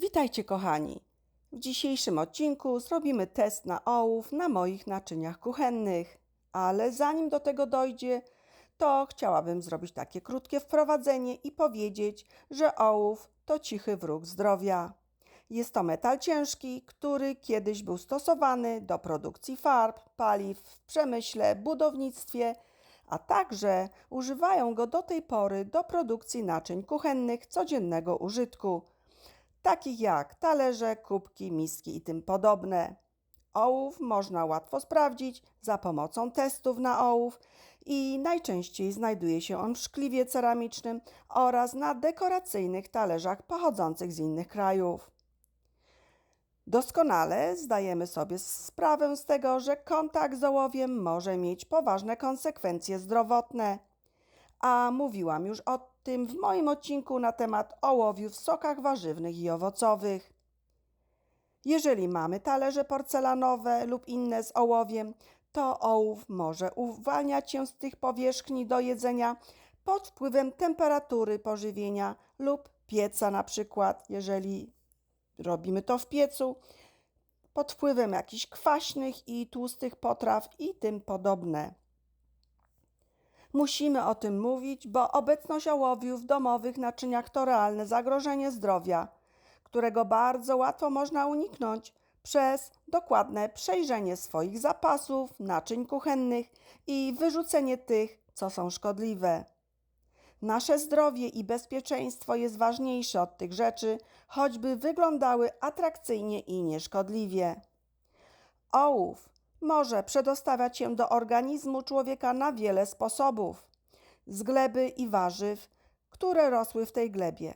Witajcie kochani. W dzisiejszym odcinku zrobimy test na ołów na moich naczyniach kuchennych. Ale zanim do tego dojdzie, to chciałabym zrobić takie krótkie wprowadzenie i powiedzieć, że ołów to cichy wróg zdrowia. Jest to metal ciężki, który kiedyś był stosowany do produkcji farb, paliw w przemyśle, budownictwie, a także używają go do tej pory do produkcji naczyń kuchennych codziennego użytku takich jak talerze, kubki, miski i tym podobne. Ołów można łatwo sprawdzić za pomocą testów na ołów i najczęściej znajduje się on w szkliwie ceramicznym oraz na dekoracyjnych talerzach pochodzących z innych krajów. Doskonale zdajemy sobie sprawę z tego, że kontakt z ołowiem może mieć poważne konsekwencje zdrowotne. A mówiłam już o tym w moim odcinku na temat ołowiu w sokach warzywnych i owocowych. Jeżeli mamy talerze porcelanowe lub inne z ołowiem, to ołów może uwalniać się z tych powierzchni do jedzenia pod wpływem temperatury pożywienia lub pieca na przykład, jeżeli robimy to w piecu, pod wpływem jakichś kwaśnych i tłustych potraw i tym podobne. Musimy o tym mówić, bo obecność ołowiu w domowych naczyniach to realne zagrożenie zdrowia, którego bardzo łatwo można uniknąć przez dokładne przejrzenie swoich zapasów, naczyń kuchennych i wyrzucenie tych, co są szkodliwe. Nasze zdrowie i bezpieczeństwo jest ważniejsze od tych rzeczy, choćby wyglądały atrakcyjnie i nieszkodliwie. Ołów może przedostawiać się do organizmu człowieka na wiele sposobów. Z gleby i warzyw, które rosły w tej glebie.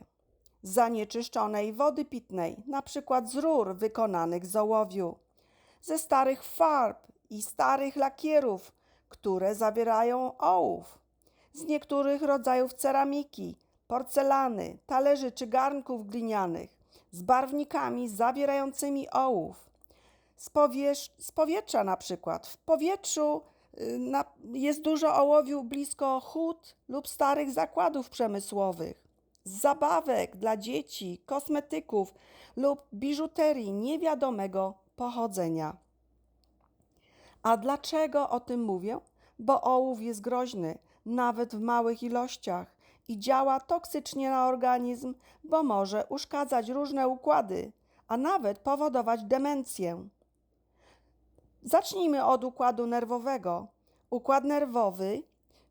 Zanieczyszczonej wody pitnej, przykład z rur wykonanych z ołowiu. Ze starych farb i starych lakierów, które zawierają ołów. Z niektórych rodzajów ceramiki, porcelany, talerzy czy garnków glinianych. Z barwnikami zawierającymi ołów z, powierz- z powietrza na przykład. W powietrzu y, na, jest dużo ołowiu blisko hut lub starych zakładów przemysłowych. Z zabawek dla dzieci, kosmetyków lub biżuterii niewiadomego pochodzenia. A dlaczego o tym mówię? Bo ołów jest groźny, nawet w małych ilościach i działa toksycznie na organizm, bo może uszkadzać różne układy, a nawet powodować demencję. Zacznijmy od układu nerwowego. Układ nerwowy,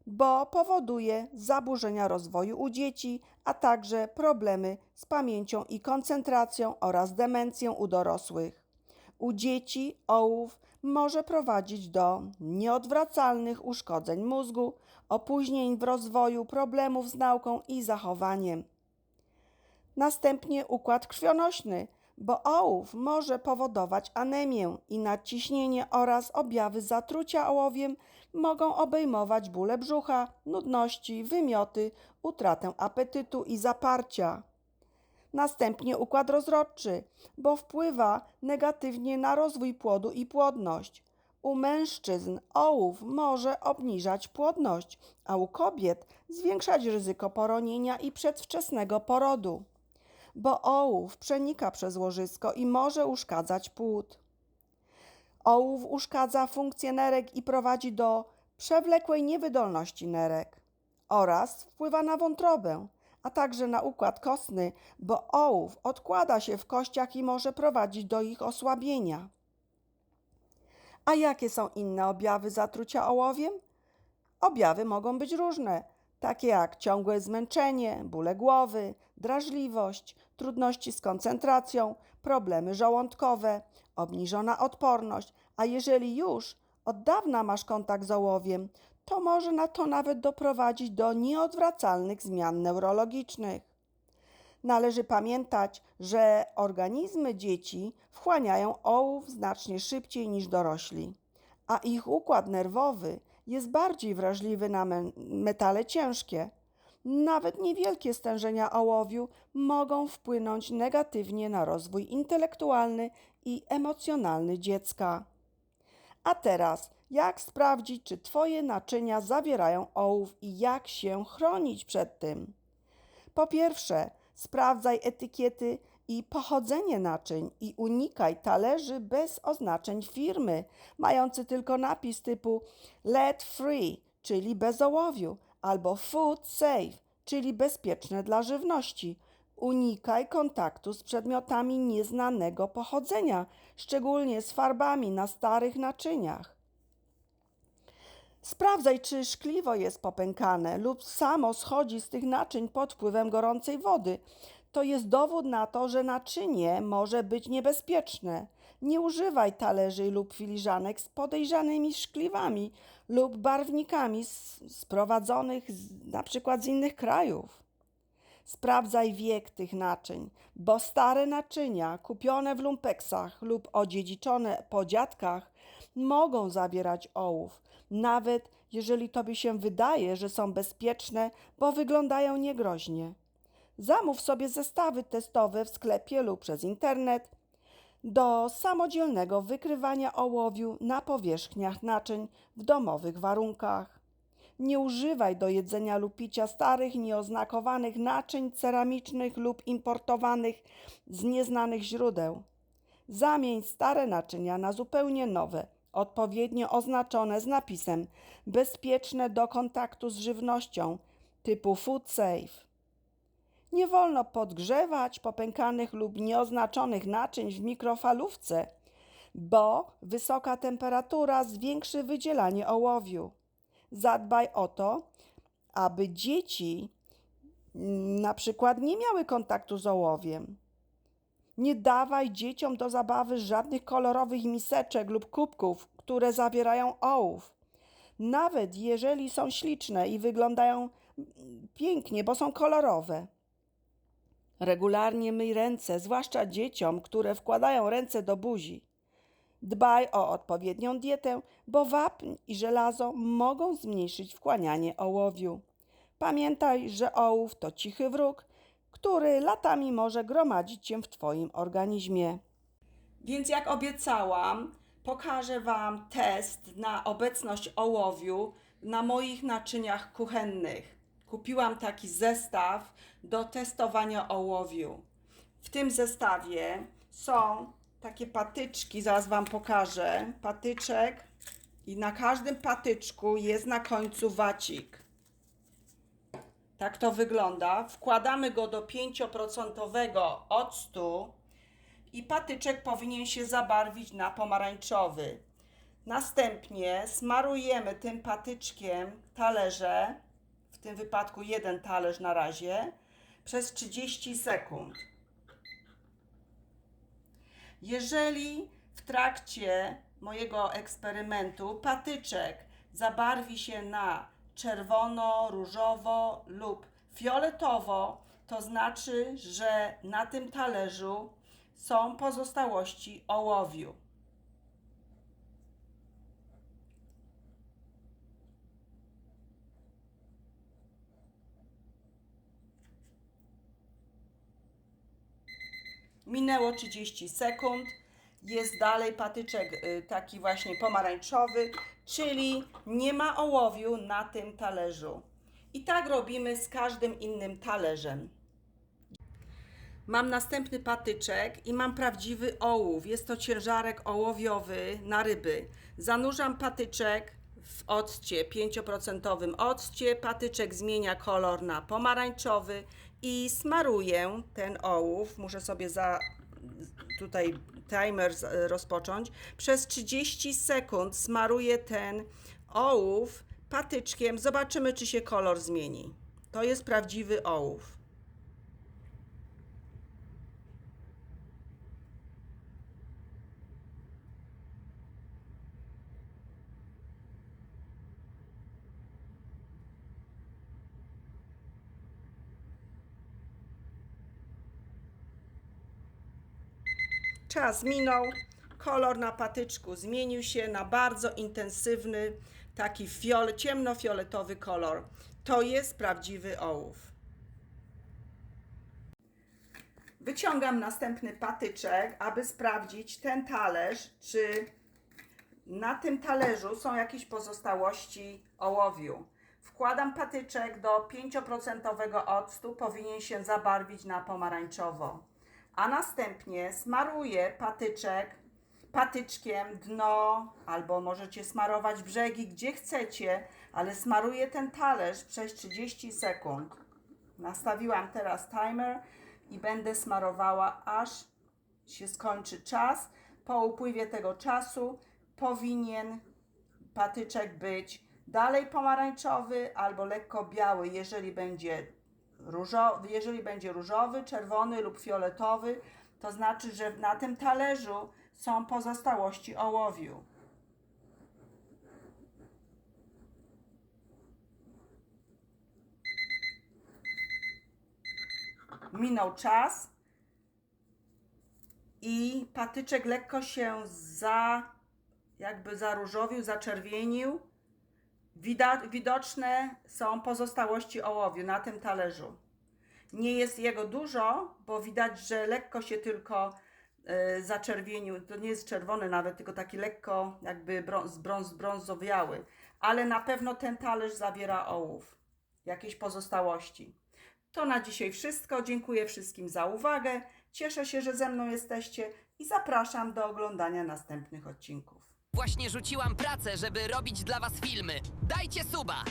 bo powoduje zaburzenia rozwoju u dzieci, a także problemy z pamięcią i koncentracją oraz demencję u dorosłych. U dzieci ołów może prowadzić do nieodwracalnych uszkodzeń mózgu, opóźnień w rozwoju, problemów z nauką i zachowaniem. Następnie układ krwionośny bo ołów może powodować anemię i nadciśnienie oraz objawy zatrucia ołowiem mogą obejmować bóle brzucha, nudności, wymioty, utratę apetytu i zaparcia. Następnie układ rozrodczy, bo wpływa negatywnie na rozwój płodu i płodność. U mężczyzn ołów może obniżać płodność, a u kobiet zwiększać ryzyko poronienia i przedwczesnego porodu bo ołów przenika przez łożysko i może uszkadzać płód. Ołów uszkadza funkcję nerek i prowadzi do przewlekłej niewydolności nerek oraz wpływa na wątrobę, a także na układ kostny, bo ołów odkłada się w kościach i może prowadzić do ich osłabienia. A jakie są inne objawy zatrucia ołowiem? Objawy mogą być różne, takie jak ciągłe zmęczenie, bóle głowy, drażliwość, trudności z koncentracją, problemy żołądkowe, obniżona odporność, a jeżeli już od dawna masz kontakt z ołowiem, to może na to nawet doprowadzić do nieodwracalnych zmian neurologicznych. Należy pamiętać, że organizmy dzieci wchłaniają ołów znacznie szybciej niż dorośli, a ich układ nerwowy jest bardziej wrażliwy na metale ciężkie. Nawet niewielkie stężenia ołowiu mogą wpłynąć negatywnie na rozwój intelektualny i emocjonalny dziecka. A teraz, jak sprawdzić, czy Twoje naczynia zawierają ołów i jak się chronić przed tym? Po pierwsze, sprawdzaj etykiety i pochodzenie naczyń i unikaj talerzy bez oznaczeń firmy, mający tylko napis typu lead free, czyli bez ołowiu, albo food safe, czyli bezpieczne dla żywności. Unikaj kontaktu z przedmiotami nieznanego pochodzenia, szczególnie z farbami na starych naczyniach. Sprawdzaj, czy szkliwo jest popękane lub samo schodzi z tych naczyń pod wpływem gorącej wody. To jest dowód na to, że naczynie może być niebezpieczne. Nie używaj talerzy lub filiżanek z podejrzanymi szkliwami lub barwnikami sprowadzonych z, na przykład z innych krajów. Sprawdzaj wiek tych naczyń, bo stare naczynia kupione w lumpeksach lub odziedziczone po dziadkach mogą zawierać ołów, nawet jeżeli tobie się wydaje, że są bezpieczne, bo wyglądają niegroźnie. Zamów sobie zestawy testowe w sklepie lub przez internet do samodzielnego wykrywania ołowiu na powierzchniach naczyń w domowych warunkach. Nie używaj do jedzenia lub picia starych, nieoznakowanych naczyń ceramicznych lub importowanych z nieznanych źródeł. Zamień stare naczynia na zupełnie nowe, odpowiednio oznaczone z napisem bezpieczne do kontaktu z żywnością typu food safe. Nie wolno podgrzewać popękanych lub nieoznaczonych naczyń w mikrofalówce, bo wysoka temperatura zwiększy wydzielanie ołowiu. Zadbaj o to, aby dzieci mm, na przykład nie miały kontaktu z ołowiem. Nie dawaj dzieciom do zabawy żadnych kolorowych miseczek lub kubków, które zawierają ołów. Nawet jeżeli są śliczne i wyglądają mm, pięknie, bo są kolorowe. Regularnie myj ręce, zwłaszcza dzieciom, które wkładają ręce do buzi. Dbaj o odpowiednią dietę, bo wapń i żelazo mogą zmniejszyć wchłanianie ołowiu. Pamiętaj, że ołów to cichy wróg, który latami może gromadzić się w Twoim organizmie. Więc jak obiecałam, pokażę Wam test na obecność ołowiu na moich naczyniach kuchennych. Kupiłam taki zestaw do testowania ołowiu. W tym zestawie są takie patyczki, zaraz Wam pokażę. Patyczek i na każdym patyczku jest na końcu wacik. Tak to wygląda. Wkładamy go do 5% octu i patyczek powinien się zabarwić na pomarańczowy. Następnie smarujemy tym patyczkiem talerze, w tym wypadku jeden talerz na razie, przez 30 sekund. Jeżeli w trakcie mojego eksperymentu patyczek zabarwi się na czerwono, różowo lub fioletowo, to znaczy, że na tym talerzu są pozostałości ołowiu. Minęło 30 sekund. Jest dalej patyczek y, taki właśnie pomarańczowy, czyli nie ma ołowiu na tym talerzu. I tak robimy z każdym innym talerzem. Mam następny patyczek i mam prawdziwy ołów. Jest to ciężarek ołowiowy na ryby. Zanurzam patyczek w occie, 5% occie. Patyczek zmienia kolor na pomarańczowy i smaruję ten ołów. Muszę sobie za tutaj timer z- rozpocząć. Przez 30 sekund smaruję ten ołów patyczkiem. Zobaczymy, czy się kolor zmieni. To jest prawdziwy ołów. Czas minął, kolor na patyczku zmienił się na bardzo intensywny, taki fiol, ciemnofioletowy kolor. To jest prawdziwy ołów. Wyciągam następny patyczek, aby sprawdzić ten talerz, czy na tym talerzu są jakieś pozostałości ołowiu. Wkładam patyczek do 5% octu, powinien się zabarwić na pomarańczowo. A następnie smaruję patyczek, patyczkiem dno, albo możecie smarować brzegi gdzie chcecie, ale smaruję ten talerz przez 30 sekund. Nastawiłam teraz timer i będę smarowała aż się skończy czas. Po upływie tego czasu powinien patyczek być dalej pomarańczowy albo lekko biały, jeżeli będzie jeżeli będzie różowy, czerwony lub fioletowy, to znaczy, że na tym talerzu są pozostałości ołowiu. Minął czas i patyczek lekko się za, jakby zaróżowił, zaczerwienił. Widoczne są pozostałości ołowiu na tym talerzu. Nie jest jego dużo, bo widać, że lekko się tylko e, zaczerwienił. To nie jest czerwony nawet, tylko taki lekko jakby brąz, brąz, brązowiały. Ale na pewno ten talerz zawiera ołów, jakieś pozostałości. To na dzisiaj wszystko. Dziękuję wszystkim za uwagę. Cieszę się, że ze mną jesteście i zapraszam do oglądania następnych odcinków. Właśnie rzuciłam pracę, żeby robić dla was filmy. Dajcie suba!